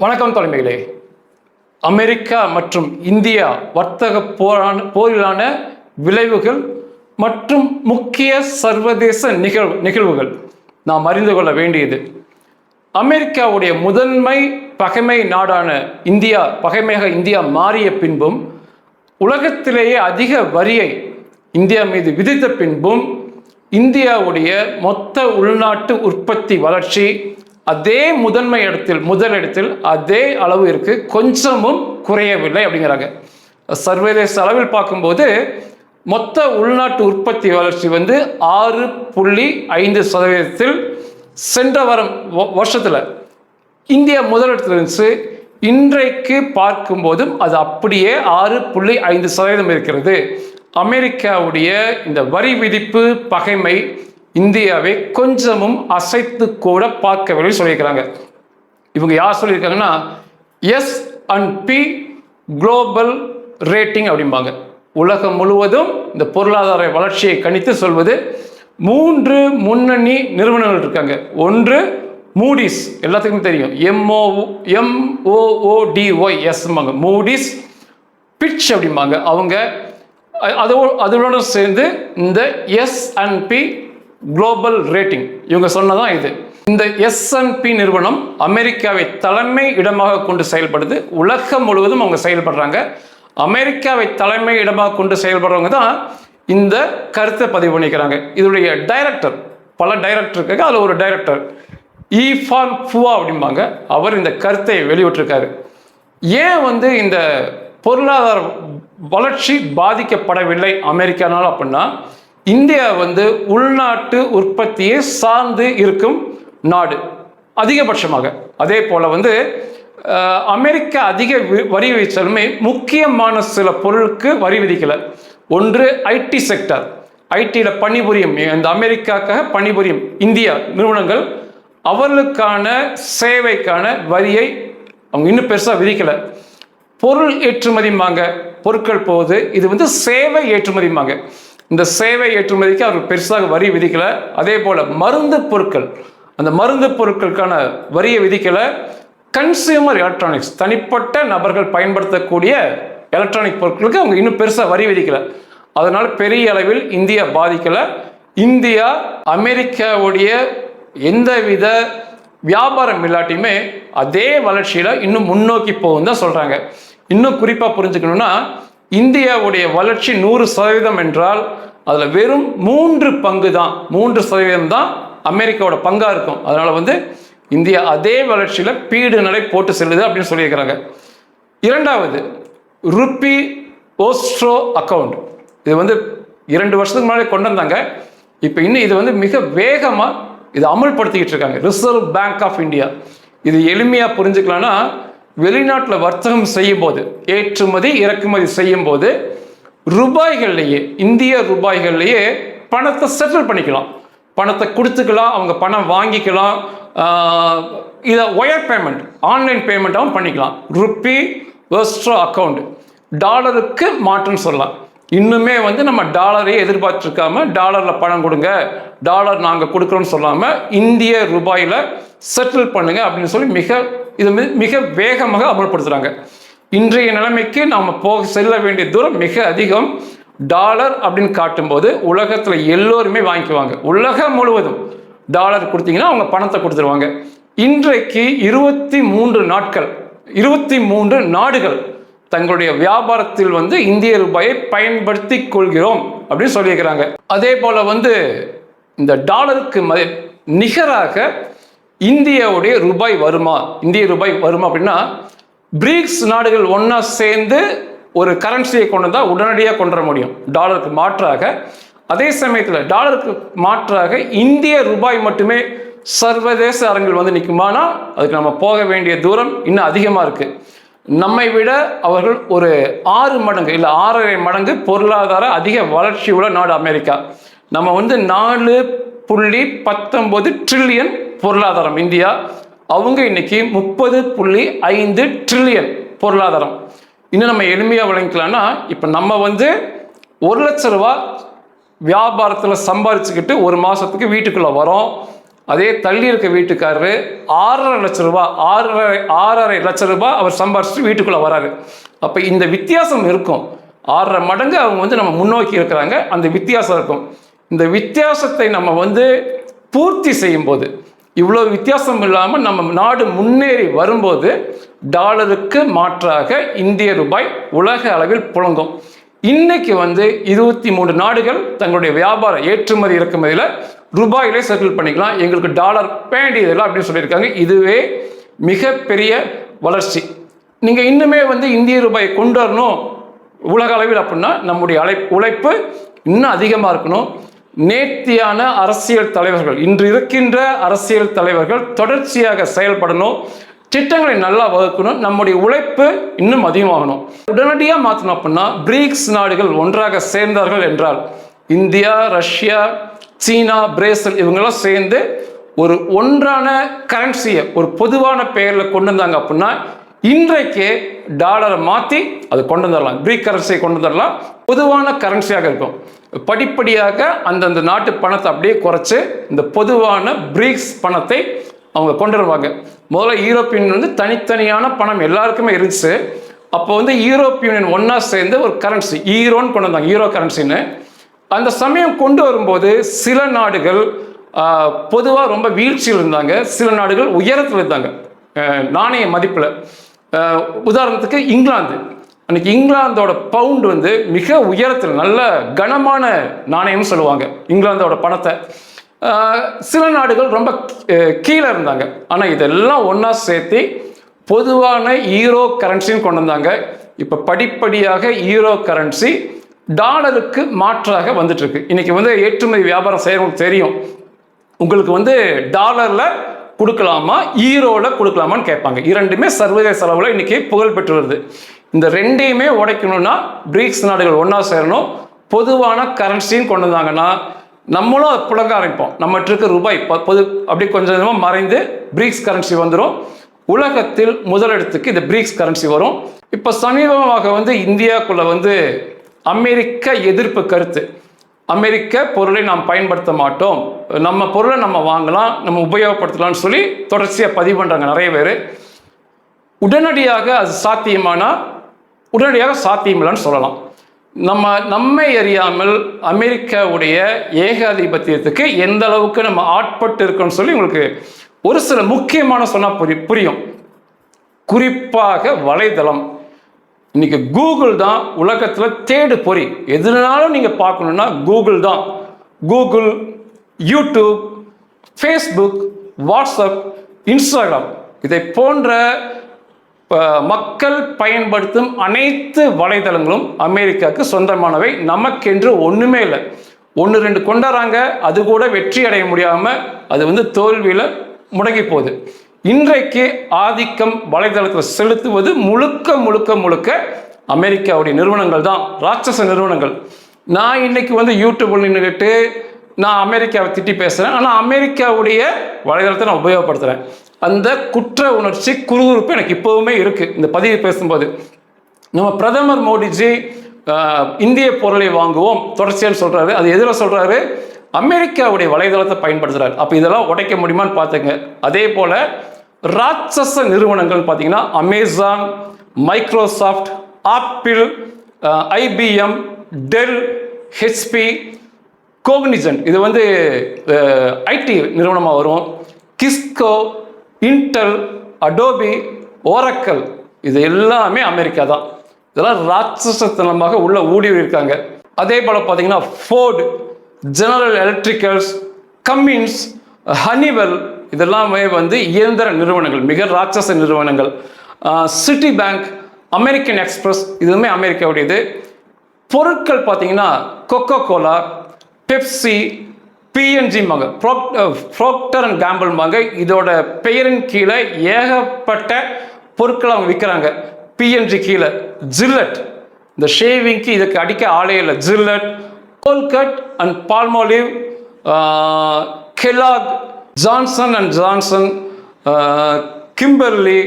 வணக்கம் தலைமைகளே. அமெரிக்கா மற்றும் இந்தியா வர்த்தக போரான போரிலான விளைவுகள் மற்றும் முக்கிய சர்வதேச நிகழ் நிகழ்வுகள். நாம் அறிந்து கொள்ள வேண்டியது. அமெரிக்காவுடைய முதன்மை பகைமை நாடான இந்தியா பகைமையாக இந்தியா மாறிய பின்பும் உலகத்திலேயே அதிக வரியை இந்தியா மீது விதித்த பின்பும் இந்தியாவுடைய மொத்த உள்நாட்டு உற்பத்தி வளர்ச்சி அதே முதன்மை இடத்தில் முதலிடத்தில் அதே அளவு இருக்கு. கொஞ்சமும் குறையவில்லை அப்படிங்கிறாங்க. சர்வதேச அளவில் பார்க்கும்போது மொத்த உள்நாட்டு உற்பத்தி வளர்ச்சி வந்து ஆறு புள்ளி ஐந்து சதவீதத்தில் சென்ற வாரம் வருஷத்தில். இந்தியா முதலிடத்தில் இருந்துச்சு. இன்றைக்கு பார்க்கும்போதும் அது அப்படியே ஆறு புள்ளி ஐந்து சதவீதம் இருக்கிறது. அமெரிக்காவுடைய இந்த வரி விதிப்பு பகைமை இந்தியாவை கொஞ்சமும் அசைத்து கூட பார்க்கவில்லை சொல்லியிருக்கிறாங்க. இவங்க யார் சொல்லியிருக்காங்கன்னா S and P global rating அப்படிம்பாங்க. உலகம் முழுவதும் இந்த பொருளாதார வளர்ச்சியை கணித்து சொல்வது மூன்று முன்னணி நிறுவனங்கள் இருக்காங்க. ஒன்று மூடிஸ் எல்லாத்துக்கும் தெரியும். M O M O O D Y எஸ்ம்பாங்க Moody's Fitch அப்படிம்பாங்க. அவங்க அதோ அதோட சேர்ந்து இந்த எஸ் அன்பி குளோபல் ரேட்டிங் இவங்க சொன்னதான் இது. இந்த எஸ்என்பி நிறுவனம் அமெரிக்காவை தலைமை இடமாக கொண்டு செயல்படுது. உலகம் முழுவதும் அவங்க செயல்படுறாங்க. அமெரிக்காவை தலைமை இடமாக கொண்டு செயல்படுறவங்க தான் இந்த கருத்தை பதிவு பண்ணிக்கிறாங்க. இதனுடைய டைரக்டர் பல டைரக்டர் இருக்காங்க. அதில் ஒரு டைரக்டர் ஈஃபான் ஃபுவா அப்படிம்பாங்க. அவர் இந்த கருத்தை வெளியிட்டிருக்காரு. ஏன் வந்து இந்த பொருளாதார வளர்ச்சி பாதிக்கப்படவில்லை அமெரிக்கானால் அப்படின்னா இந்தியா வந்து உள்நாட்டு உற்பத்தியை சார்ந்து இருக்கும் நாடு. அதிகபட்சமாக. அதே போல் வந்து அமெரிக்கா அதிக வி- வரி விதிச்சாலுமே முக்கியமான சில பொருளுக்கு வரி விதிக்கலை. ஒன்று ஐடி செக்டர் ஐடியில் பணிபுரியும் இந்த அமெரிக்காக்காக பணிபுரியும் இந்தியா நிறுவனங்கள் அவர்களுக்கான சேவைக்கான வரியை அவங்க இன்னும் பெருசாக விதிக்கலை. பொருள் ஏற்றுமதிம்பாங்க பொருட்கள் போகுது இது வந்து சேவை ஏற்றுமதிம்பாங்க இந்த சேவை ஏற்றுமதிக்கு அவர் பெருசாக வரி விதிக்கலை. அதே போல் மருந்து பொருட்கள் அந்த மருந்து பொருட்களுக்கான வரியை விதிக்கலை. கன்சியூமர் எலக்ட்ரானிக்ஸ் தனிப்பட்ட நபர்கள் பயன்படுத்தக்கூடிய எலக்ட்ரானிக் பொருட்களுக்கு அவங்க இன்னும் பெருசாக வரி விதிக்கலை. அதனால் பெரிய அளவில் இந்தியா பாதிக்கலை. இந்தியா அமெரிக்காவுடைய எந்தவித வியாபாரம் இல்லாட்டியுமே அதே வளர்ச்சியில் இன்னும் முன்னோக்கி போகும் தான் சொல்கிறாங்க இன்னும் குறிப்பாக புரிஞ்சுக்கணுன்னா இந்தியாவுடைய வளர்ச்சி நூறு சதவீதம் என்றால் அதில் வெறும் மூன்று பங்கு தான் மூன்று சதவீதம் தான் அமெரிக்காவோட பங்காக இருக்கும். அதனால் வந்து இந்தியா அதே வளர்ச்சியில் பீடு நடை போட்டு செல்லுது அப்படின்னு சொல்லியிருக்கிறாங்க. இரண்டாவது ருப்பி ஓஸ்ட்ரோ அக்கவுண்ட். இது வந்து இரண்டு வருஷத்துக்கு முன்னாடி கொண்டு வந்தாங்க இப்போ இன்னும் இது வந்து மிக வேகமாக இதை அமல்படுத்திக்கிட்டு இருக்காங்க. ரிசர்வ் பேங்க் ஆஃப் இந்தியா இது எளிமையாக புரிஞ்சுக்கலாம்னா வெளிநாட்டில் வர்த்தகம் செய்யும் போது ஏற்றுமதி இறக்குமதி செய்யும் போது ரூபாய்கள்லேயே இந்திய ரூபாய்கள்லேயே பணத்தை செட்டில் பண்ணிக்கலாம். பணத்தை கொடுத்துக்கலாம் அவங்க பணம் வாங்கிக்கலாம் இதை ஒயர் பேமெண்ட் ஆன்லைன் பேமெண்ட்டாகவும் பண்ணிக்கலாம். ருப்பி வெஸ்ட்ரோ அக்கவுண்ட் டாலருக்கு மாற்றம் சொல்லலாம். இன்னுமே வந்து நம்ம டாலரையே எதிர்பார்த்துருக்காம டாலரில் பணம் கொடுங்க டாலர் நாங்கள் கொடுக்குறோன்னு சொல்லாமல் இந்திய ரூபாயில் செட்டில் பண்ணுங்க அப்படின்னு சொல்லி மிக இது மிக வேகமாக அமல்படுத்துகிறாங்க இன்றைய நிலைமைக்கு நாம் போக செல்ல வேண்டிய தூரம் மிக அதிகம். டாலர் அப்படின்னு காட்டும்போது உலகத்தில் எல்லோருமே வாங்கிக்குவாங்க. உலகம் முழுவதும் டாலர் கொடுத்தீங்கன்னா அவங்க பணத்தை கொடுத்துருவாங்க. இன்றைக்கு இருபத்தி மூன்று நாட்கள் இருபத்தி மூன்று நாடுகள் தங்களுடைய வியாபாரத்தில் வந்து இந்திய ரூபாயை பயன்படுத்தி கொள்கிறோம் அப்படின்னு சொல்லியிருக்கிறாங்க. அதே போல வந்து இந்த டாலருக்கு ம நிகராக இந்தியாவுடைய ரூபாய் வருமா? இந்திய ரூபாய் வருமா அப்படின்னா பிரிக்ஸ் நாடுகள் ஒன்றா சேர்ந்து ஒரு கரன்சியை கொண்டு வந்தால் உடனடியாக கொண்டு வர முடியும். டாலருக்கு மாற்றாக அதே சமயத்தில் டாலருக்கு மாற்றாக இந்திய ரூபாய் மட்டுமே சர்வதேச அரங்கில் வந்து நிற்குமானா அதுக்கு நம்ம போக வேண்டிய தூரம் இன்னும் அதிகமாக இருக்குது நம்மை விட அவர்கள் ஒரு ஆறு மடங்கு இல்லை ஆறரை மடங்கு பொருளாதார அதிக வளர்ச்சி உள்ள நாடு அமெரிக்கா. நம்ம வந்து நாலு புள்ளி பத்தொன்பது ட்ரில்லியன் பொருளாதாரம் இந்தியா. அவங்க இன்னைக்கு முப்பது புள்ளி ஐந்து ட்ரில்லியன் பொருளாதாரம். இன்னும் நம்ம எளிமையாக விளங்கிக்கலாம்னா இப்போ நம்ம வந்து ஒரு லட்ச ரூபா வியாபாரத்தில் சம்பாரிச்சுக்கிட்டு ஒரு மாதத்துக்கு வீட்டுக்குள்ளே வரோம். அதே தள்ளி இருக்க வீட்டுக்காரரு ஆறரை லட்சம் ரூபா ஆறரை ஆறரை லட்ச ரூபா அவர் சம்பாரிச்சுட்டு வீட்டுக்குள்ளே வராரு. அப்போ இந்த வித்தியாசம் இருக்கும். ஆறரை மடங்கு அவங்க வந்து நம்ம முன்னோக்கி இருக்கிறாங்க. அந்த வித்தியாசம் இருக்கும். இந்த வித்தியாசத்தை நம்ம வந்து பூர்த்தி செய்யும் போது இவ்வளோ வித்தியாசம் இல்லாமல் நம்ம நாடு முன்னேறி வரும்போது டாலருக்கு மாற்றாக இந்திய ரூபாய் உலக அளவில் புழங்கும். இன்னைக்கு வந்து இருபத்தி மூணு நாடுகள் தங்களுடைய வியாபார ஏற்றுமதி இறக்குமதியில் ரூபாயிலே செட்டில் பண்ணிக்கலாம். எங்களுக்கு டாலர் பேண்டியதில்லை அப்படின்னு சொல்லியிருக்காங்க. இதுவே மிகப்பெரிய வளர்ச்சி. நீங்கள் இன்னுமே வந்து இந்திய ரூபாயை கொண்டு வரணும் உலக அளவில் அப்படின்னா நம்முடைய அழை உழைப்பு இன்னும் அதிகமாக இருக்கணும். நேர்த்தியான அரசியல் தலைவர்கள். இன்று இருக்கின்ற அரசியல் தலைவர்கள் தொடர்ச்சியாக செயல்படணும். திட்டங்களை நல்லா வகுக்கணும். நம்முடைய உழைப்பு இன்னும் அதிகமாகணும். உடனடியாக மாற்றணும் அப்படின்னா பிரிக்ஸ் நாடுகள் ஒன்றாக சேர்ந்தார்கள் என்றால் இந்தியா ரஷ்யா சீனா பிரேசில் இவங்கெல்லாம் சேர்ந்து ஒரு ஒன்றான கரன்சியை ஒரு பொதுவான பெயரில் கொண்டு வந்தாங்க அப்படின்னா இன்றைக்கே டாலரை மாற்றி அது கொண்டு வந்துடலாம். கிரீக் கரன்சியை கொண்டு வந்துடலாம். பொதுவான கரன்சியாக இருக்கும். படிப்படியாக அந்தந்த நாட்டு பணத்தை அப்படியே குறைச்சி இந்த பொதுவான பிரிக்ஸ் பணத்தை அவங்க கொண்டு வருவாங்க முதல்ல யூரோப்பியன் வந்து தனித்தனியான பணம் எல்லாருக்குமே இருந்துச்சு. அப்போ வந்து யூரோப்பியன் ஒன்றா சேர்ந்து ஒரு கரன்சி ஈரோன்னு கொண்டு வந்தாங்க ஈரோ கரன்சின்னு அந்த சமயம் கொண்டு வரும்போது சில நாடுகள் பொதுவாக ரொம்ப வீழ்ச்சியில் இருந்தாங்க. சில நாடுகள் உயரத்தில் இருந்தாங்க. நாணய மதிப்பில். உதாரணத்துக்கு இங்கிலாந்து. அன்னைக்கு இங்கிலாந்தோட பவுண்ட் வந்து மிக உயரத்தில் நல்ல கனமான நாணயம்னு சொல்லுவாங்க. இங்கிலாந்தோட பணத்தை. சில நாடுகள் ரொம்ப கீழே இருந்தாங்க. ஆனால் இதெல்லாம் ஒன்றா சேர்த்து பொதுவான ஈரோ கரன்சின்னு கொண்டு வந்தாங்க. இப்போ படிப்படியாக ஈரோ கரன்சி டாலருக்கு மாற்றாக வந்துட்டுருக்கு. இன்றைக்கி வந்து ஏற்றுமதி வியாபாரம் செய்கிறவங்களுக்கு தெரியும். உங்களுக்கு வந்து டாலரில் கொடுக்கலாமா ஈரோவில் கொடுக்கலாமான்னு கேட்பாங்க. இரண்டுமே சர்வதேச அளவில் இன்றைக்கி புகழ் பெற்று வருது இந்த ரெண்டையுமே உடைக்கணும்னா பிரிக்ஸ் நாடுகள் ஒன்றா சேரணும். பொதுவான கரன்சின்னு கொண்டு வந்தாங்கன்னா நம்மளும் அதை புழங்க ஆரம்பிப்போம். நம்மகிட்ட இருக்க ரூபாய் பொது அப்படி கொஞ்சம் கொஞ்சமாக மறைந்து பிரிக்ஸ் கரன்சி வந்துடும் உலகத்தில் முதலிடத்துக்கு இந்த பிரிக்ஸ் கரன்சி வரும். இப்போ சமீபமாக வந்து இந்தியாக்குள்ளே வந்து அமெரிக்க எதிர்ப்பு கருத்து. அமெரிக்க பொருளை நாம் பயன்படுத்த மாட்டோம். நம்ம பொருளை நம்ம வாங்கலாம் நம்ம உபயோகப்படுத்தலாம்னு சொல்லி தொடர்ச்சியாக பதிவு பண்ணுறாங்க நிறைய பேர். உடனடியாக அது சாத்தியமானால் உடனடியாக சாத்தியமில்லைன்னு சொல்லலாம். நம்ம நம்மை அறியாமல் அமெரிக்காவுடைய ஏகாதிபத்தியத்துக்கு எந்த அளவுக்கு நம்ம ஆட்பட்டு இருக்கோம்னு சொல்லி உங்களுக்கு ஒரு சில முக்கியமான சொன்னால் புரி புரியும். குறிப்பாக வலைதளம். இன்னைக்கு கூகுள் தான் உலகத்தில் தேடு பொறி. எதுனாலும் நீங்கள் பார்க்கணுன்னா கூகுள் தான். Google YouTube Facebook WhatsApp Instagram இதை போன்ற மக்கள் பயன்படுத்தும் அனைத்து வலைதளங்களும் அமெரிக்காவுக்கு சொந்தமானவை. நமக்கென்று ஒன்றுமே இல்லை. ஒன்று ரெண்டு கொண்டாடுறாங்க. அது கூட வெற்றி அடைய முடியாமல் அது வந்து தோல்வியில் முடங்கி போகுது. இன்றைக்கு ஆதிக்கம் வலைதளத்தில் செலுத்துவது முழுக்க முழுக்க முழுக்க அமெரிக்காவுடைய நிறுவனங்கள் தான். ராட்சச நிறுவனங்கள். நான் இன்னைக்கு வந்து யூடியூப்பில் நின்றுக்கிட்டு நான் அமெரிக்காவை திட்டி பேசுகிறேன் ஆனால் அமெரிக்காவுடைய வலைதளத்தை நான் உபயோகப்படுத்துகிறேன் அந்த குற்ற உணர்ச்சி குறுகுறுப்பு எனக்கு இப்போவுமே இருக்குது இந்த பதிவு பேசும்போது. நம்ம பிரதமர் மோடிஜி இந்திய பொருளை வாங்குவோம் தொடர்ச்சியாக சொல்கிறாரு அது எதில் சொல்கிறாரு அமெரிக்காவுடைய வலைதளத்தை பயன்படுத்துகிறார் அப்போ இதெல்லாம் உடைக்க முடியுமான்னு பார்த்துங்க. அதே போல் ராட்சச நிறுவனங்கள் பார்த்தீங்கன்னா Amazon Microsoft Apple IBM Dell HP Cognizant இது வந்து ஐடி நிறுவனமாக வரும். கிஸ்கோ இன்டெல் அடோபி ஓரக்கல் இது எல்லாமே அமெரிக்கா தான். இதெல்லாம் ராட்சசத்தனமாக உள்ள ஊடி இருக்காங்க. அதே போல் பார்த்தீங்கன்னா Ford General Electricals Cummins Honeywell இதெல்லாமே வந்து இயந்திர நிறுவனங்கள் மிக ராட்சச நிறுவனங்கள். சிட்டி பேங்க் அமெரிக்கன் எக்ஸ்பிரஸ் இதுவுமே அமெரிக்காவுடையது. பொருட்கள் பார்த்தீங்கன்னா கொக்கோ கோலா பெப்சி பிஎன்ஜி மக ப்ரோக்டர் அண்ட் கேம்பிள் மக இதோட பெயரின் கீழே ஏகப்பட்ட பொருட்கள் அவங்க விற்கிறாங்க பிஎன்ஜி கீழே. ஜில்லட் இந்த ஷேவிங்க்கு இதுக்கு அடிக்க ஆளே இல்லை. Gillette Colgate and Palmolive Kellogg Johnson and Johnson Kimberly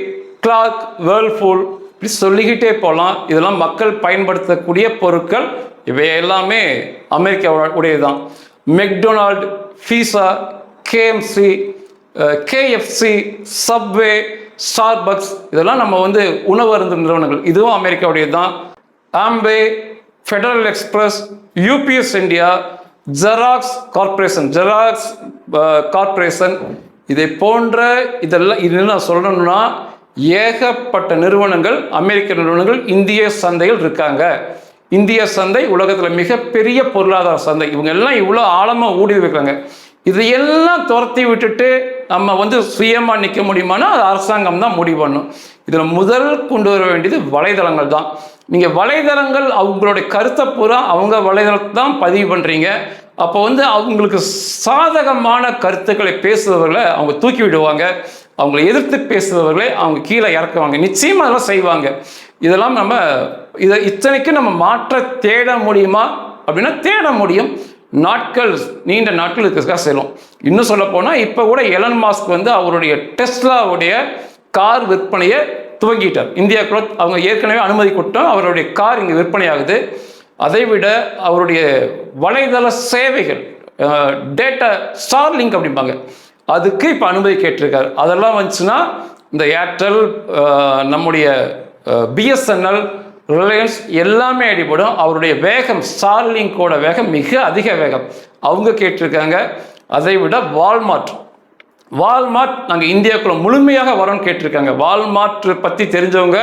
Clark Whirlpool இப்படி சொல்லிக்கிட்டே போகலாம். இதெல்லாம் மக்கள் பயன்படுத்தக்கூடிய பொருட்கள். இவை எல்லாமே அமெரிக்கா உடையது தான் McDonald pizza KMC KFC Subway Starbucks இதெல்லாம் நம்ம வந்து உணவு அருந்தும் நிறுவனங்கள். இதுவும் அமெரிக்காவுடையது தான் Amway Federal Express UPS India Xerox Corporation Xerox Corporation இதை போன்ற இதெல்லாம் இது நான் சொல்லணும்னா ஏகப்பட்ட நிறுவனங்கள் அமெரிக்க நிறுவனங்கள் இந்திய சந்தையில் இருக்காங்க. இந்திய சந்தை உலகத்தில் மிகப்பெரிய பொருளாதார சந்தை. இவங்க எல்லாம் இவ்வளோ ஆழமாக ஊடி வைக்கிறாங்க இதையெல்லாம் துரத்தி விட்டுட்டு நம்ம வந்து சுயமாக நிற்க முடியுமானா அது அரசாங்கம் தான் முடிவு பண்ணும். இதில் முதல் கொண்டு வர வேண்டியது வலைதளங்கள் தான். நீங்கள் வலைதளங்கள் அவங்களுடைய கருத்தை பூரா அவங்க வலைதளத்தை தான் பதிவு பண்ணுறீங்க அப்போ வந்து அவங்களுக்கு சாதகமான கருத்துக்களை பேசுபவர்களை அவங்க தூக்கி விடுவாங்க. அவங்களை எதிர்த்து பேசுபவர்களை அவங்க கீழே இறக்குவாங்க. நிச்சயமாக அதெல்லாம் செய்வாங்க. இதெல்லாம் நம்ம இதை இத்தனைக்கும் நம்ம மாற்ற தேட முடியுமா? அப்படின்னா தேட முடியும். நாட்கள் நீண்ட நாட்கள் இதுக்காக செல்லும். இன்னும் சொல்ல போனால் இப்போ கூட எலன் மாஸ்க் வந்து அவருடைய டெஸ்லாவுடைய கார் விற்பனையை துவங்கிட்டார். இந்தியா கூட அவங்க ஏற்கனவே அனுமதி கொடுத்தோம். அவருடைய கார் இங்கே விற்பனையாகுது. அதை விட அவருடைய வலைதள சேவைகள் டேட்டா ஸ்டார்லிங்க் அப்படிம்பாங்க. அதுக்கு இப்போ அனுமதி கேட்டிருக்காரு. அதெல்லாம் வந்துச்சுன்னா இந்த ஏர்டெல் நம்முடைய பிஎஸ்என்எல் ரிலையன்ஸ் எல்லாமே அடிபடும். அவருடைய வேகம் ஸ்டார்லிங்கோட வேகம் மிக அதிக வேகம். அவங்க கேட்டிருக்காங்க அதை விட வால்மார்ட் வால்மார்ட் நாங்கள் இந்தியாவுக்குள்ள முழுமையாக வரோம்னு கேட்டிருக்காங்க. வால்மார்ட் பற்றி தெரிஞ்சவங்க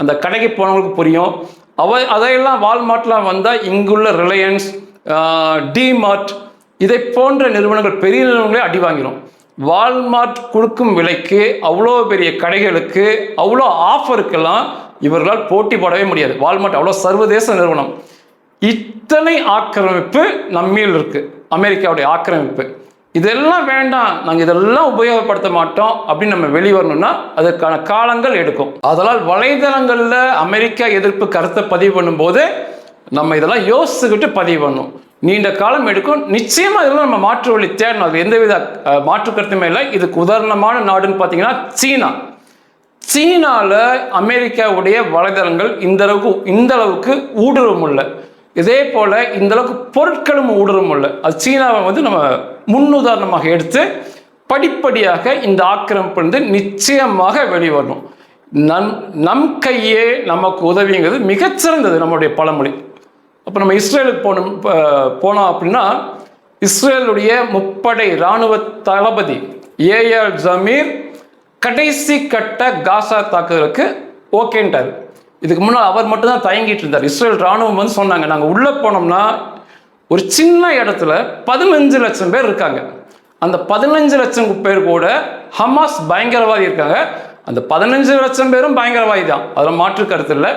அந்த கடைக்கு போனவங்களுக்கு புரியும். அவ அதையெல்லாம் வால்மார்ட்லாம் வந்தால் இங்குள்ள ரிலையன்ஸ் டிமார்ட் இதை போன்ற நிறுவனங்கள் பெரிய நிறுவனங்களே அடி வாங்கிடும் வால்மார்ட் கொடுக்கும் விலைக்கு அவ்வளோ பெரிய கடைகளுக்கு அவ்வளோ ஆஃபருக்கெல்லாம் இவர்களால் போட்டி போடவே முடியாது. வால்மார்ட் அவ்வளோ சர்வதேச நிறுவனம். இத்தனை ஆக்கிரமிப்பு நம்மில் இருக்குது அமெரிக்காவுடைய ஆக்கிரமிப்பு. இதெல்லாம் வேண்டாம். நாங்கள் இதெல்லாம் உபயோகப்படுத்த மாட்டோம் அப்படின்னு நம்ம வெளிவரணும்னா அதற்கான காலங்கள் எடுக்கும். அதனால் வலைதளங்களில் அமெரிக்கா எதிர்ப்பு கருத்தை பதிவு பண்ணும்போது நம்ம இதெல்லாம் யோசிச்சுக்கிட்டு பதிவு பண்ணணும் நீண்ட காலம் எடுக்கும். நிச்சயமாக இதெல்லாம் நம்ம மாற்று வழி தேடணும். அது எந்தவித மாற்று கருத்துமே இல்லை. இதுக்கு உதாரணமான நாடுன்னு பார்த்தீங்கன்னா சீனா. சீனாவில் அமெரிக்காவுடைய வலைதளங்கள் இந்த அளவுக்கு இந்த அளவுக்கு ஊடுருவம் இல்லை. இதே போல் இந்த அளவுக்கு பொருட்களும் ஊடுருவம் இல்லை. அது சீனாவை வந்து நம்ம முன்னுதாரணமாக எடுத்து படிப்படியாக இந்த ஆக்கிரமிப்பு வந்து நிச்சயமாக வெளிவரணும். நம் நம் கையே நமக்கு உதவிங்கிறது மிகச்சிறந்தது நம்மளுடைய பழமொழி. அப்போ நம்ம இஸ்ரேலுக்கு போனோம் போனோம் அப்படின்னா இஸ்ரேலுடைய முப்படை இராணுவ தளபதி ஏஆர் ஜமீர் கடைசி கட்ட காசா தாக்குதலுக்கு ஓகேன்ட்டார். இதுக்கு முன்னால் அவர் மட்டும்தான் தயங்கிட்டு இருந்தார். இஸ்ரேல் ராணுவம் வந்து சொன்னாங்க நாங்கள் உள்ளே போனோம்னா ஒரு சின்ன இடத்துல பதினஞ்சு லட்சம் பேர் இருக்காங்க. அந்த பதினஞ்சு லட்சம் பேர் கூட ஹமாஸ் பயங்கரவாதி இருக்காங்க. அந்த பதினஞ்சு லட்சம் பேரும் பயங்கரவாதி தான். அதில் மாற்று கருத்து இல்லை.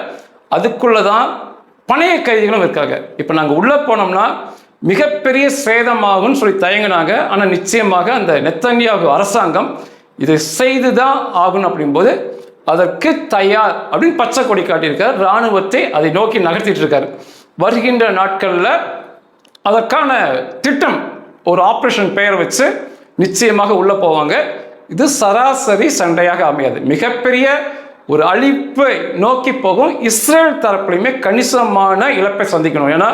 அதுக்குள்ளே தான் பணைய கைதிகளும் இருக்காங்க. இப்போ நாங்கள் உள்ளே போனோம்னா மிகப்பெரிய சேதமாகும்னு சொல்லி தயங்கினாங்க. ஆனால் நிச்சயமாக அந்த நெத்தன்யாகு அரசாங்கம் இதை செய்து தான் ஆகணும் அப்படிங்கும்போது அதற்கு தயார் அப்படின்னு பச்சை கொடி காட்டியிருக்கார். இராணுவத்தை அதை நோக்கி நகர்த்திட்டு இருக்காரு வருகின்ற நாட்களில் அதற்கான திட்டம் ஒரு ஆப்ரேஷன் பெயர் வச்சு நிச்சயமாக உள்ள போவாங்க. இது சராசரி சண்டையாக அமையாது. மிகப்பெரிய ஒரு அழிப்பை நோக்கி போகும் இஸ்ரேல் தரப்புலையுமே கணிசமான இழப்பை சந்திக்கணும். ஏன்னா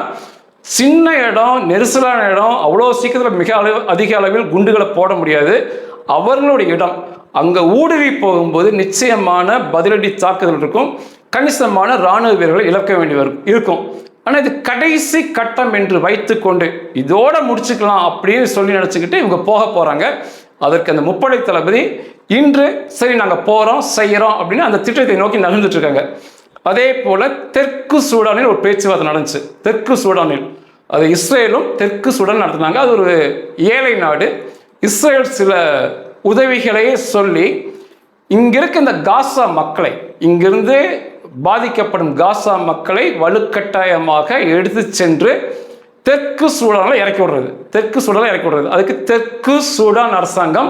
சின்ன இடம் நெரிசலான இடம் அவ்வளோ சீக்கிரத்தில் மிக அளவு அதிக அளவில் குண்டுகளை போட முடியாது. அவர்களுடைய இடம். அங்கே ஊடுருவி போகும்போது நிச்சயமான பதிலடி தாக்குதல் இருக்கும். கணிசமான இராணுவ வீரர்களை இழக்க வேண்டி வரும் இருக்கும். ஆனால் இது கடைசி கட்டம் என்று வைத்துக்கொண்டு இதோட முடிச்சுக்கலாம் அப்படின்னு சொல்லி நினச்சிக்கிட்டு இவங்க போக போகிறாங்க அதற்கு அந்த முப்படை தளபதி இன்று சரி நாங்கள் போகிறோம் செய்கிறோம் அப்படின்னு அந்த திட்டத்தை நோக்கி நகர்ந்துட்டு இருக்காங்க. அதே போல தெற்கு சூடானில் ஒரு பேச்சுவார்த்தை நடந்துச்சு. தெற்கு சூடானில். அது இஸ்ரேலும் தெற்கு சூடான் நடத்தினாங்க. அது ஒரு ஏழை நாடு. இஸ்ரேல் சில உதவிகளை சொல்லி இங்கிருக்க இந்த காசா மக்களை இங்கிருந்து பாதிக்கப்படும் காசா மக்களை வலுக்கட்டாயமாக எடுத்து சென்று தெற்கு சூடானில் இறக்கி விடுறது. தெற்கு சூடானில் இறக்கி விடுறது. அதுக்கு தெற்கு சூடான் அரசாங்கம்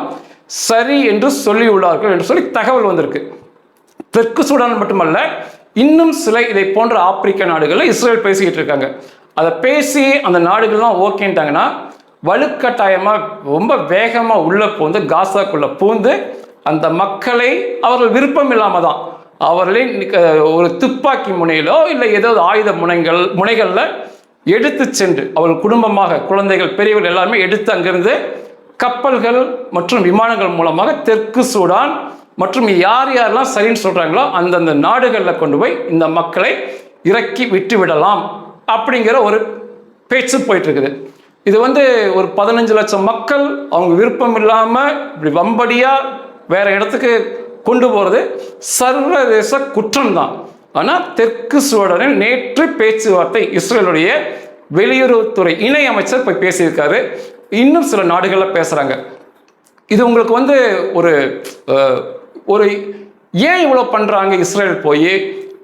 சரி என்று சொல்லியுள்ளார்கள் என்று சொல்லி தகவல் வந்திருக்கு. தெற்கு சூடான் மட்டுமல்ல இன்னும் சில இதை போன்ற ஆப்பிரிக்க நாடுகளில் இஸ்ரேல் பேசிக்கிட்டு இருக்காங்க. அதை பேசி அந்த நாடுகள்லாம் ஓகேன்ட்டாங்கன்னா வலுக்கட்டாயமாக ரொம்ப வேகமாக உள்ளே பூந்து காசாக்குள்ளே பூந்து அந்த மக்களை அவர்கள் விருப்பம் இல்லாமல் தான் அவர்களை நிக்க- ஒரு துப்பாக்கி முனையிலோ இல்லை ஏதாவது ஆயுத முனைகள் முனைகளில் எடுத்து சென்று அவர்கள் குடும்பமாக குழந்தைகள் பெரியவர்கள் எல்லாருமே எடுத்து அங்கிருந்து கப்பல்கள் மற்றும் விமானங்கள் மூலமாக தெற்கு சூடான் மற்றும் யார் யாரெல்லாம் சரின்னு சொல்கிறாங்களோ அந்தந்த நாடுகளில் கொண்டு போய் இந்த மக்களை இறக்கி விட்டு விடலாம் அப்படிங்கிற ஒரு பேச்சு போயிட்டு இருக்குது. இது வந்து ஒரு பதினஞ்சு லட்சம் மக்கள் அவங்க விருப்பம் இல்லாமல் இப்படி வம்படியாக வேற இடத்துக்கு கொண்டு போகிறது சர்வதேச குற்றம் தான் ஆனால் தெற்கு சூடனில் நேற்று பேச்சுவார்த்தை இஸ்ரேலுடைய வெளியுறவுத்துறை இணை அமைச்சர் போய் பேசியிருக்காரு. இன்னும் சில நாடுகளில் பேசுகிறாங்க இது உங்களுக்கு வந்து ஒரு ஒரு ஏன் இவ்வளோ பண்ணுறாங்க இஸ்ரேல் போய்?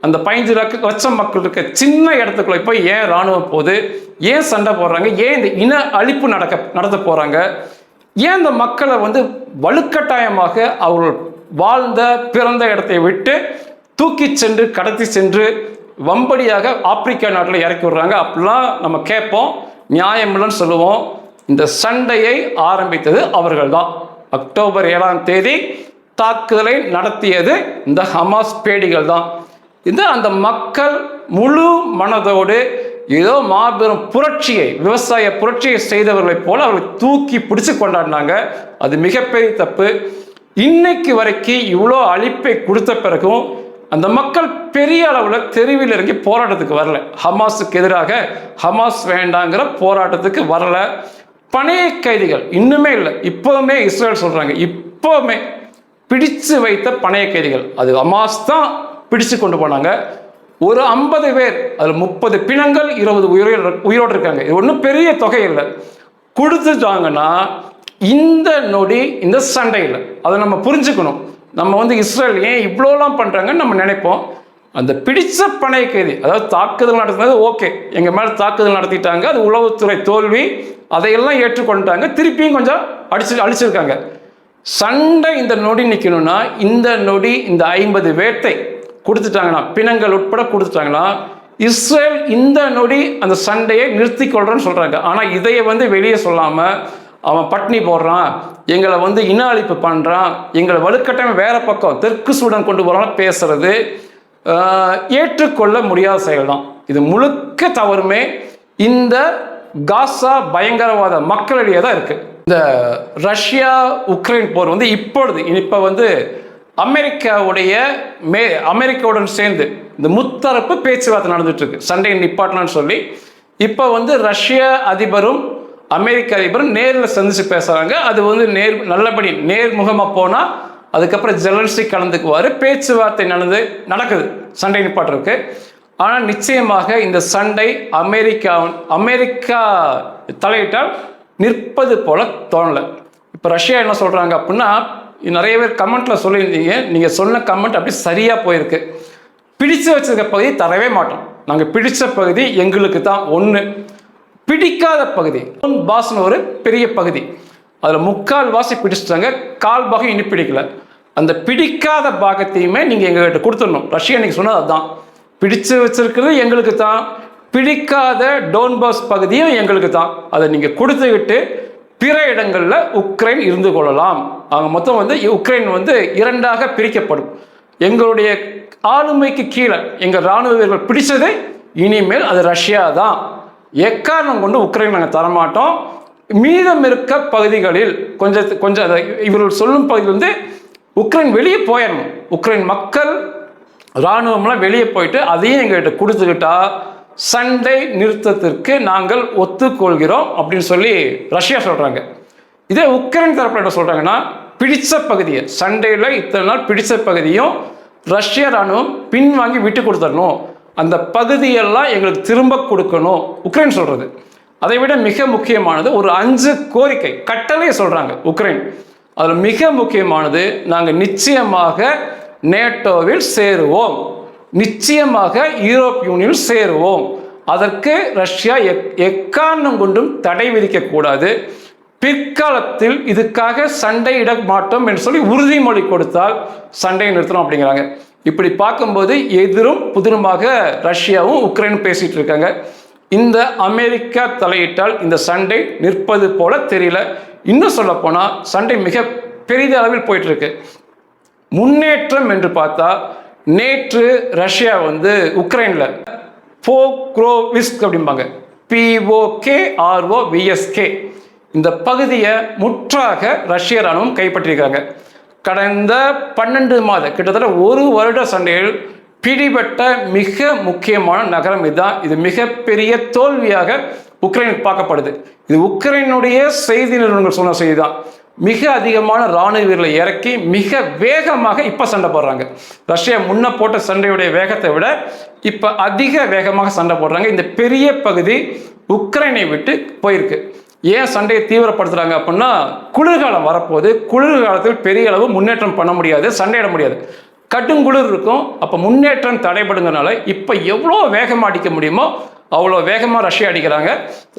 அந்த பதினஞ்சு லட்ச லட்சம் மக்கள் இருக்க சின்ன இடத்துக்குள்ள போய் ஏன் இராணுவம் போகுது? ஏன் சண்டை போடுறாங்க? ஏன் இந்த இன அழிப்பு நடக்க நடத்த போகிறாங்க ஏன் இந்த மக்களை வந்து வலுக்கட்டாயமாக அவர்கள் வாழ்ந்த பிறந்த இடத்தை விட்டு தூக்கி சென்று கடத்தி சென்று வம்படியாக ஆப்பிரிக்கா நாட்டில் இறக்கி விடுறாங்க? அப்படிலாம் நம்ம கேட்போம். நியாயமில்லைன்னு சொல்லுவோம். இந்த சண்டையை ஆரம்பித்தது அவர்கள் தான் அக்டோபர் ஏழாம் தேதி தாக்குதலை நடத்தியது இந்த ஹமாஸ் பேடிகள் தான் இந்த அந்த மக்கள் முழு மனதோடு ஏதோ மாபெரும் புரட்சியை விவசாய புரட்சியை செய்தவர்களைப் போல அவர்களை தூக்கி பிடிச்சு கொண்டாடினாங்க. அது மிகப்பெரிய தப்பு. இன்னைக்கு வரைக்கும் இவ்வளோ அழிப்பை கொடுத்த பிறகும் அந்த மக்கள் பெரிய அளவில் தெருவில் இறங்கி போராட்டத்துக்கு வரல. ஹமாஸுக்கு எதிராக ஹமாஸ் வேண்டாங்கிற போராட்டத்துக்கு வரல. பணைய கைதிகள் இன்னுமே இல்லை. இப்போவுமே இஸ்ரேல் சொல்கிறாங்க இப்போவுமே பிடிச்சு வைத்த பணைய கைதிகள். அது ஹமாஸ் தான். பிடிச்சு கொண்டு போனாங்க. ஒரு ஐம்பது பேர் அதில் முப்பது பிணங்கள் இருபது உயிரோடு உயிரோடு இருக்காங்க. இது ஒன்றும் பெரிய தொகை இல்லை. கொடுத்துட்டாங்கன்னா இந்த நொடி இந்த சண்டையில் அதை நம்ம புரிஞ்சுக்கணும். நம்ம வந்து இஸ்ரேல் ஏன் இவ்வளோலாம் பண்ணுறாங்கன்னு நம்ம நினைப்போம். அந்த பிடிச்ச பணைய கைதி அதாவது தாக்குதல் நடத்தினது ஓகே. எங்கள் மேலே தாக்குதல் நடத்திட்டாங்க அது உளவுத்துறை தோல்வி அதையெல்லாம் ஏற்றுக்கொண்டாங்க திருப்பியும் கொஞ்சம் அடிச்சு அடிச்சிருக்காங்க சண்டை இந்த நொடி நிற்கணும்னா இந்த நொடி இந்த ஐம்பது வேட்டை கொடுத்துட்டாங்கன்னா பிணங்கள் உட்பட கொடுத்துட்டாங்கன்னா இஸ்ரேல் இந்த நொடி அந்த சண்டையை நிறுத்தி கொள்றேன்னு சொல்றாங்க. ஆனால் இதையை வந்து வெளியே சொல்லாமல் அவன் பட்னி போடுறான் எங்களை வந்து இன அழிப்பு பண்ணுறான் எங்களை வலுக்கட்டாயம் வேற பக்கம் தெற்கு சூடன் கொண்டு போகிறான் பேசுறது ஏற்றுக்கொள்ள முடியாத செயல் தான் இது முழுக்க தவறுமே இந்த காசா பயங்கரவாத மக்களிடையே தான் இருக்கு. இந்த ரஷ்யா உக்ரைன் போர் வந்து இப்பொழுது இப்போ வந்து அமெரிக்காவுடைய மே அமெரிக்காவுடன் சேர்ந்து இந்த முத்தரப்பு பேச்சுவார்த்தை நடந்துட்டு இருக்கு சண்டையை நிப்பாட்டலாம்னு சொல்லி. இப்போ வந்து ரஷ்ய அதிபரும் அமெரிக்க அதிபரும் நேரில் சந்திச்சு பேசுகிறாங்க அது வந்து நேர் நல்லபடி நேர்முகமாக போனால் அதுக்கப்புறம் ஜெலன்சி கலந்துக்குவார். பேச்சுவார்த்தை நடந்து நடக்குது. சண்டை நிப்பாட்டுறதுக்கு. ஆனால் நிச்சயமாக இந்த சண்டை அமெரிக்கா அமெரிக்கா தலையிட்டால் நிற்பது போல தோணலை. இப்போ ரஷ்யா என்ன சொல்கிறாங்க அப்படின்னா நிறைய பேர் கமெண்ட்டில் சொல்லியிருந்தீங்க. நீங்கள் சொன்ன கமெண்ட் அப்படி சரியாக போயிருக்கு. பிடிச்சு வச்சிருக்க பகுதி தரவே மாட்டோம். நாங்கள் பிடித்த பகுதி எங்களுக்கு தான் ஒன்று பிடிக்காத பகுதி. பாஸ்னு ஒரு பெரிய பகுதி. அதில் முக்கால் வாசி பிடிச்சிட்டாங்க. கால் பாகம் இனி பிடிக்கல. அந்த பிடிக்காத பாகத்தையுமே நீங்கள் எங்ககிட்ட கொடுத்துடணும். ரஷ்யா நீங்கள் சொன்னது அதுதான் பிடிச்சு வச்சிருக்கிறது எங்களுக்கு தான். பிடிக்காத டோன்பாஸ் பகுதியும் எங்களுக்கு தான். அதை நீங்கள் கொடுத்துக்கிட்டு பிற இடங்களில் உக்ரைன் இருந்து கொள்ளலாம். அவங்க மொத்தம் வந்து உக்ரைன் வந்து இரண்டாக பிரிக்கப்படும். எங்களுடைய ஆளுமைக்கு கீழே எங்கள் ராணுவ வீரர்கள் பிடிச்சது இனிமேல் அது ரஷ்யா தான். எக்காரணம் கொண்டு உக்ரைன் நாங்கள் தரமாட்டோம்? மீதம் இருக்க பகுதிகளில் கொஞ்சம் கொஞ்சம் அதை இவர்கள் சொல்லும் பகுதி வந்து உக்ரைன் வெளியே போயிடணும். உக்ரைன் மக்கள் இராணுவம்லாம் வெளியே போயிட்டு அதையும் எங்கள்கிட்ட கொடுத்துக்கிட்டா சண்டை நிறுத்தத்திற்கு நாங்கள் ஒத்துக்கொள்கிறோம் அப்படின்னு சொல்லி ரஷ்யா சொல்கிறாங்க இதே உக்ரைன் தரப்பில் என்ன சொல்கிறாங்கன்னா பிடித்த பகுதியை சண்டையில் இத்தனை நாள் பிடித்த பகுதியும் ரஷ்ய ராணுவம் பின்வாங்கி விட்டு கொடுத்துடணும். அந்த பகுதியெல்லாம் எங்களுக்கு திரும்ப கொடுக்கணும் உக்ரைன் சொல்கிறது அதை விட மிக முக்கியமானது ஒரு அஞ்சு கோரிக்கை கட்டளையை சொல்கிறாங்க உக்ரைன். அதில் மிக முக்கியமானது நாங்கள் நிச்சயமாக நேட்டோவில் சேருவோம். நிச்சயமாக யூரோப் யூனியன் சேருவோம். அதற்கு ரஷ்யா எக் எக்காரணம் கொண்டும் தடை விதிக்கக்கூடாது பிற்காலத்தில் இதுக்காக சண்டையிட மாட்டோம் என்று சொல்லி உறுதிமொழி கொடுத்தால் சண்டையை நிறுத்தணும் அப்படிங்கிறாங்க. இப்படி பார்க்கும்போது எதிரும் புதிருமாக ரஷ்யாவும் உக்ரைன் பேசிகிட்டு இருக்காங்க. இந்த அமெரிக்கா தலையிட்டால் இந்த சண்டை நிற்பது போல தெரியல. இன்னும் சொல்லப்போனால் சண்டை மிக பெரித அளவில் போயிட்டு இருக்கு. முன்னேற்றம் என்று பார்த்தா நேற்று ரஷ்யா வந்து உக்ரைனில் போக்ரோவிஸ்க் அப்படிம்பாங்க. பிஓகே ஆர்ஓ விஎஸ்கே இந்த பகுதியை முற்றாக ரஷ்ய ராணுவம் கைப்பற்றியிருக்காங்க கடந்த பன்னெண்டு மாத கிட்டத்தட்ட ஒரு வருட சண்டையில் பிடிபட்ட மிக முக்கியமான நகரம் இதுதான். இது மிகப்பெரிய தோல்வியாக உக்ரைனுக்கு பார்க்கப்படுது. இது உக்ரைனுடைய செய்தி நிறுவனங்கள் சொன்ன செய்தி தான் மிக அதிகமான ராணுவ வீரர்களை இறக்கி மிக வேகமாக இப்போ சண்டை போடுறாங்க. ரஷ்யா முன்ன போட்ட சண்டையுடைய வேகத்தை விட இப்போ அதிக வேகமாக சண்டை போடுறாங்க. இந்த பெரிய பகுதி உக்ரைனை விட்டு போயிருக்கு. ஏன் சண்டையை தீவிரப்படுத்துகிறாங்க அப்படின்னா குளிர்காலம் வரப்போது குளிர்காலத்தில் பெரிய அளவு முன்னேற்றம் பண்ண முடியாது சண்டையிட முடியாது. கடுங்குளிர் இருக்கும். அப்போ முன்னேற்றம் தடைபடுங்கிறனால இப்போ எவ்வளோ வேகமாக அடிக்க முடியுமோ அவ்வளோ வேகமாக ரஷ்யா அடிக்கிறாங்க.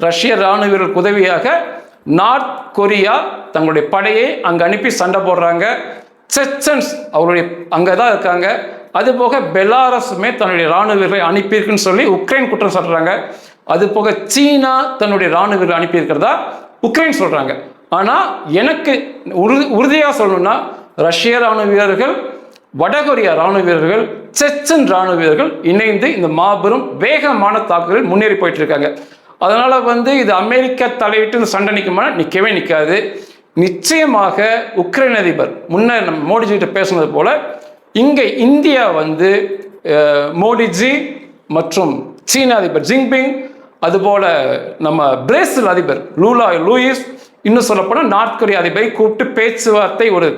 ரஷ்ய ராணுவ வீரர்களுக்கு உதவியாக நார்த் கொரியா தங்களுடைய படையை அங்கே அனுப்பி சண்டை போடுறாங்க. செச்சன்ஸ் அவருடைய அங்கே தான் இருக்காங்க. அதுபோக பெலாரஸுமே தன்னுடைய ராணுவ வீரர்களை அனுப்பியிருக்குன்னு சொல்லி உக்ரைன் குற்றம் சொல்கிறாங்க அதுபோக சீனா தன்னுடைய ராணுவ வீரரை அனுப்பியிருக்கிறதா உக்ரைன் சொல்கிறாங்க ஆனால் எனக்கு உறுதி உறுதியாக சொல்லணும்னா ரஷ்ய ராணுவ வீரர்கள் வடகொரியா இராணுவ வீரர்கள் செச்சன் ராணுவ வீரர்கள் இணைந்து இந்த மாபெரும் வேகமான தாக்குதலில் முன்னேறி போயிட்டு இருக்காங்க. அதனால் வந்து இது அமெரிக்கா தலையிட்டு சண்டை நிற்குமா நிற்கவே நிற்காது நிச்சயமாக உக்ரைன் அதிபர் முன்ன நம்ம மோடிஜிகிட்ட பேசுனது போல இங்கே இந்தியா வந்து மோடிஜி மற்றும் சீன அதிபர் ஜிங்பிங் அதுபோல நம்ம பிரேசில் அதிபர் லூலா லூயிஸ் இன்னும் சொல்லப்போனால் நார்த் கொரியா அதிபரை கூப்பிட்டு பேச்சுவார்த்தை ஒரு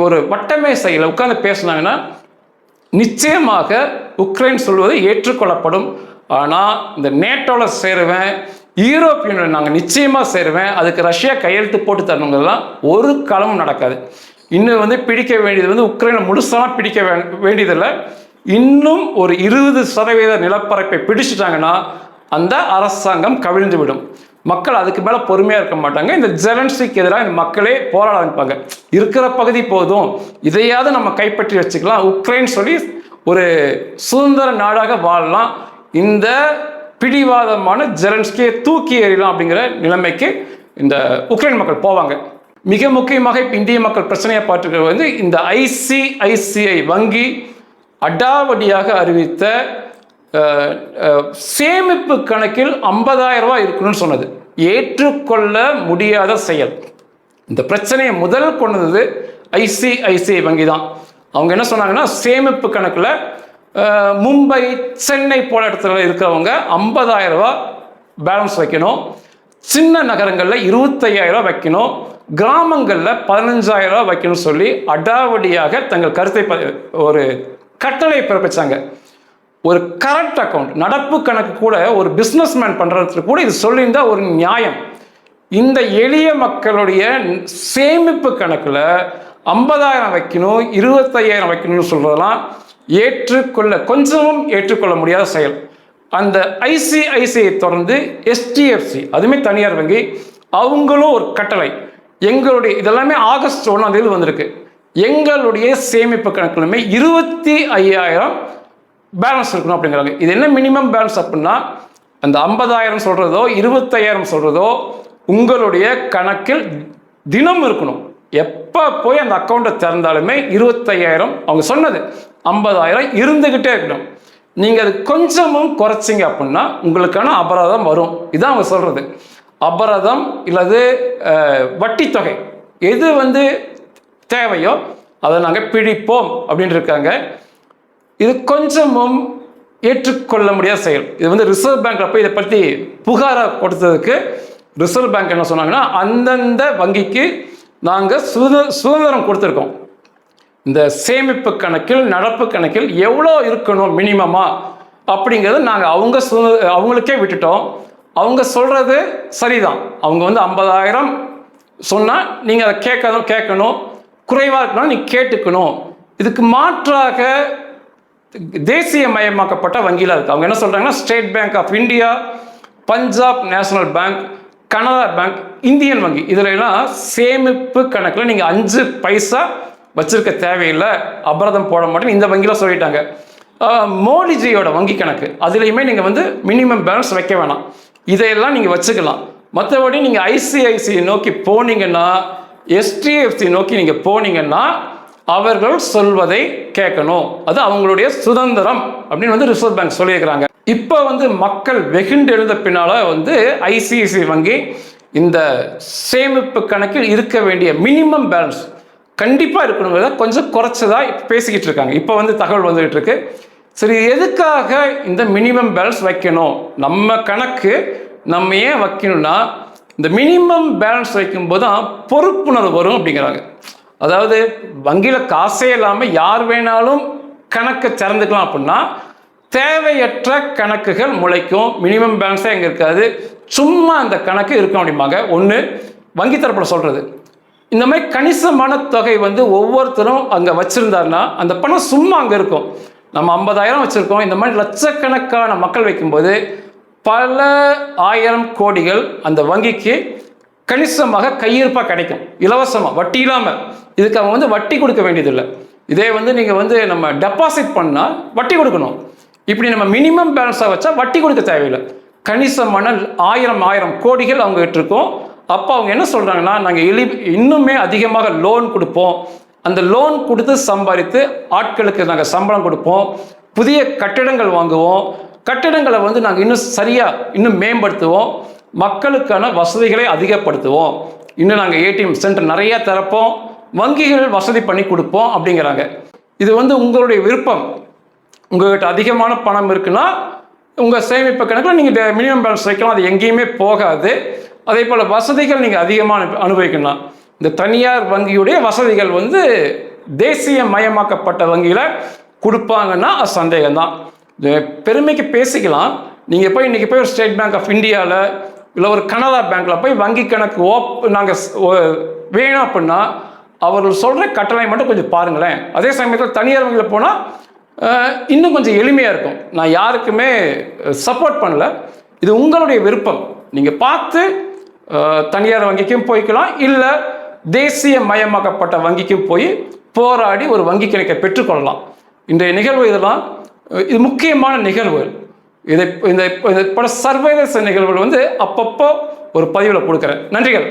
ஒரு வட்டமே செய்யலை. உட்கார்ந்து பேசுனாங்கன்னா நிச்சயமாக உக்ரைன் சொல்வது ஏற்றுக்கொள்ளப்படும். ஆனால் இந்த நேட்டோவில் சேருவேன் யூரோப்பியனில் நாங்கள் நிச்சயமாக சேருவேன் அதுக்கு ரஷ்யா கையெழுத்து போட்டு தரணுங்கிறதுலாம் ஒரு களமும் நடக்காது. இன்னும் வந்து பிடிக்க வேண்டியது வந்து உக்ரைனை முழுசெல்லாம் பிடிக்க வே வேண்டியதில்லை. இன்னும் ஒரு இருபது சதவீத நிலப்பரப்பை பிடிச்சிட்டாங்கன்னா அந்த அரசாங்கம் கவிழ்ந்து விடும். மக்கள் அதுக்கு மேலே பொறுமையாக இருக்க மாட்டாங்க. இந்த ஜெலன்சிக்கு எதிராக இந்த மக்களே போராட ஆரம்பிப்பாங்க. இருக்கிற பகுதி போதும். இதையாவது நம்ம கைப்பற்றி வச்சுக்கலாம். உக்ரைன் சொல்லி ஒரு சுதந்திர நாடாக வாழலாம். இந்த பிடிவாதமான ஜெலன்ஸ்கியை தூக்கி எறியலாம் அப்படிங்கிற நிலைமைக்கு இந்த உக்ரைன் மக்கள் போவாங்க. மிக முக்கியமாக இப்போ இந்திய மக்கள் பிரச்சனையை பார்த்துக்கிறது வந்து இந்த ஐசிஐசிஐ வங்கி அடாவடியாக அறிவித்த சேமிப்பு கணக்கில் 50000 ரூபாய் இருக்கணும்னு சொன்னது. ஏற்றுக்கொள்ள முடியாத செயல். இந்த பிரச்சனையை முதல் கொண்டது ஐசிஐசிஐ வங்கி தான். அவங்க என்ன சொன்னாங்கன்னா சேமிப்பு கணக்கில் மும்பை சென்னை போல இடத்துல இருக்கிறவங்க ஐம்பதாயிரம் ரூபா பேலன்ஸ் வைக்கணும். சின்ன நகரங்களில் இருபத்தையாயிரம் ரூபா வைக்கணும். கிராமங்களில் பதினஞ்சாயிரம் ரூபா வைக்கணும்னு சொல்லி அடாவடியாக தங்கள் கருத்தை ப- ஒரு கட்டளை பிறப்பிச்சாங்க. ஒரு கரண்ட் அக்கௌண்ட் நடப்பு கணக்கு கூட ஒரு பிஸ்னஸ்மேன் பண்ணுறதுக்கு கூட இது சொல்லியிருந்தால் ஒரு நியாயம். இந்த எளிய மக்களுடைய சேமிப்பு கணக்கில் ஐம்பதாயிரம் வைக்கணும் இருபத்தையாயிரம் வைக்கணும்னு சொல்கிறதெல்லாம் ஏற்றுக்கொள்ள கொஞ்சமும் ஏற்றுக்கொள்ள முடியாத செயல். அந்த ஐசிஐசிஐ தொடர்ந்து எஸ்டிஎஃப்சி அதுவுமே தனியார் வங்கி அவங்களும் ஒரு கட்டளை. எங்களுடைய இதெல்லாமே ஆகஸ்ட் ஒன்றாம் தேதி வந்திருக்கு. எங்களுடைய சேமிப்பு கணக்கிலுமே இருபத்தி ஐயாயிரம் பேலன்ஸ் இருக்கணும் அப்படிங்கிறாங்க. இது என்ன மினிமம் பேலன்ஸ் அப்படின்னா அந்த ஐம்பதாயிரம் சொல்கிறதோ இருபத்தையாயிரம் சொல்கிறதோ உங்களுடைய கணக்கில் தினம் இருக்கணும். எப்போ போய் அந்த அக்கௌண்ட்டை திறந்தாலுமே இருபத்தையாயிரம் அவங்க சொன்னது. ஐம்பதாயிரம் இருந்துக்கிட்டே இருக்கணும். நீங்கள் அது கொஞ்சமும் குறைச்சிங்க அப்படின்னா உங்களுக்கான அபராதம் வரும். இதான் அவங்க சொல்கிறது அபராதம் இல்லது வட்டித்தொகை. வட்டித் தொகை எது வந்து தேவையோ அதை நாங்கள் பிடிப்போம் அப்படின்னு இருக்காங்க. இது கொஞ்சமும் ஏற்றுக்கொள்ள முடியாத செயல். இது வந்து ரிசர்வ் பேங்க்ல போய் இதை பற்றி புகாரை கொடுத்ததுக்கு ரிசர்வ் பேங்க் என்ன சொன்னாங்கன்னா அந்தந்த வங்கிக்கு நாங்கள் சுதந்திர சுதந்திரம் கொடுத்துருக்கோம். இந்த சேமிப்பு கணக்கில் நடப்பு கணக்கில் எவ்வளோ இருக்கணும் மினிமமாக அப்படிங்கிறது நாங்கள் அவங்க சு அவங்களுக்கே விட்டுட்டோம். அவங்க சொல்கிறது சரிதான். அவங்க வந்து ஐம்பதாயிரம் சொன்னால் நீங்கள் அதை கேட்கணும் கேட்கணும். குறைவாக இருக்கணும் நீங்கள் கேட்டுக்கணும். இதுக்கு மாற்றாக தேசிய மயமாக்கப்பட்ட வங்கியில் இருக்குது அவங்க என்ன சொல்கிறாங்கன்னா State Bank of India Punjab National Bank Canara Bank Indian வங்கி. இதில் எல்லாம் சேமிப்பு கணக்கில் நீங்கள் அஞ்சு பைசா வச்சிருக்க தேவையில்லை அபராதம் போட மாட்டேன்னு இந்த வங்கியில் சொல்லிட்டாங்க. மோடிஜியோட வங்கி கணக்கு. அதுலேயுமே நீங்கள் வந்து மினிமம் பேலன்ஸ் வைக்க வேணாம். இதையெல்லாம் நீங்கள் வச்சுக்கலாம். மற்றபடி நீங்கள் ஐசிஐசிஐ நோக்கி போனீங்கன்னா எஸ்டிஎஃப்சி நோக்கி நீங்கள் போனீங்கன்னா அவர்கள் சொல்வதை கேட்கணும். அது அவங்களுடைய சுதந்திரம் அப்படின்னு வந்து ரிசர்வ் பேங்க் சொல்லியிருக்கிறாங்க. இப்போ வந்து மக்கள் வெகுண்டு எழுந்த பின்னால் வந்து ஐசிஐசி வங்கி இந்த சேமிப்பு கணக்கில் இருக்க வேண்டிய மினிமம் பேலன்ஸ் கண்டிப்பாக இருக்கணுங்கிறத கொஞ்சம் குறைச்சதா இப்போ பேசிக்கிட்டு இருக்காங்க. இப்போ வந்து தகவல் வந்துகிட்டு இருக்கு. சரி எதுக்காக இந்த மினிமம் பேலன்ஸ் வைக்கணும்? நம்ம கணக்கு நம்ம ஏன் வைக்கணும்னா இந்த மினிமம் பேலன்ஸ் வைக்கும்போது தான் பொறுப்புணர்வு வரும் அப்படிங்கிறாங்க. அதாவது வங்கியில் காசே இல்லாமல் யார் வேணாலும் கணக்கை திறந்துக்கலாம் அப்படின்னா தேவையற்ற கணக்குகள் முளைக்கும். மினிமம் பேலன்ஸே எங்கே இருக்காது. சும்மா அந்த கணக்கு இருக்கும் அப்படிம்பாங்க. ஒன்று வங்கி தரப்பில் சொல்கிறது இந்த மாதிரி கணிசமான தொகை வந்து ஒவ்வொருத்தரும் அங்கே வச்சுருந்தாருன்னா அந்த பணம் சும்மா அங்கே இருக்கும். நம்ம ஐம்பதாயிரம் வச்சுருக்கோம். இந்த மாதிரி லட்சக்கணக்கான மக்கள் வைக்கும்போது பல ஆயிரம் கோடிகள் அந்த வங்கிக்கு கணிசமாக கையிருப்பாக கிடைக்கும். இலவசமாக வட்டி இல்லாமல் இதுக்கு அவங்க வந்து வட்டி கொடுக்க வேண்டியதில்லை. இதே வந்து நீங்கள் வந்து நம்ம டெபாசிட் பண்ணால் வட்டி கொடுக்கணும். இப்படி நம்ம மினிமம் பேலன்ஸாக வச்சா வட்டி கொடுக்க தேவையில்லை. கணிசமான ஆயிரம் ஆயிரம் கோடிகள் அவங்க கிட்ட இருக்கும் அப்போ அவங்க என்ன சொல்கிறாங்கன்னா நாங்கள் இலி இன்னுமே அதிகமாக லோன் கொடுப்போம். அந்த லோன் கொடுத்து சம்பாதித்து ஆட்களுக்கு நாங்கள் சம்பளம் கொடுப்போம். புதிய கட்டிடங்கள் வாங்குவோம். கட்டிடங்களை வந்து நாங்கள் இன்னும் சரியாக இன்னும் மேம்படுத்துவோம். மக்களுக்கான வசதிகளை அதிகப்படுத்துவோம். இன்னும் நாங்கள் ஏடிஎம் சென்டர் நிறைய திறப்போம். வங்கிகள் வசதி பண்ணி கொடுப்போம் அப்படிங்கிறாங்க. இது வந்து உங்களுடைய விருப்பம். உங்கள்கிட்ட அதிகமான பணம் இருக்குன்னா உங்கள் சேமிப்பு கணக்கில் நீங்கள் மினிமம் பேலன்ஸ் வைக்கலாம். அது எங்கேயுமே போகாது. அதே போல் வசதிகள் நீங்கள் அதிகமாக அனு- அனுபவிக்கலாம். இந்த தனியார் வங்கியுடைய வசதிகள் வந்து தேசிய மயமாக்கப்பட்ட வங்கியில் கொடுப்பாங்கன்னா அது சந்தேகம்தான். இது பெருமைக்கு பேசிக்கலாம். நீங்கள் போய் இன்றைக்கி போய் ஒரு ஸ்டேட் பேங்க் ஆஃப் இந்தியாவில் இல்லை ஒரு கனரா பேங்க்கில் போய் வங்கி கணக்கு ஓப் நாங்கள் வேணும் அப்படின்னா அவர்கள் சொல்கிற கட்டளை மட்டும் கொஞ்சம் பாருங்களேன். அதே சமயத்தில் தனியார் வங்கியில் போனால் இன்னும் கொஞ்சம் எளிமையாக இருக்கும். நான் யாருக்குமே சப்போர்ட் பண்ணல. இது உங்களுடைய விருப்பம். நீங்கள் பார்த்து தனியார் வங்கிக்கும் போய்க்கலாம். இல்லை தேசிய மயமாக்கப்பட்ட வங்கிக்கும் போய் போராடி ஒரு வங்கி கிடைக்க பெற்றுக்கொள்ளலாம் இன்றைய நிகழ்வு இதெல்லாம் இது முக்கியமான நிகழ்வு. இதை இந்த பல சர்வதேச நிகழ்வுகள் வந்து அப்பப்போ ஒரு பதிவில் கொடுக்குறேன். நன்றிகள்.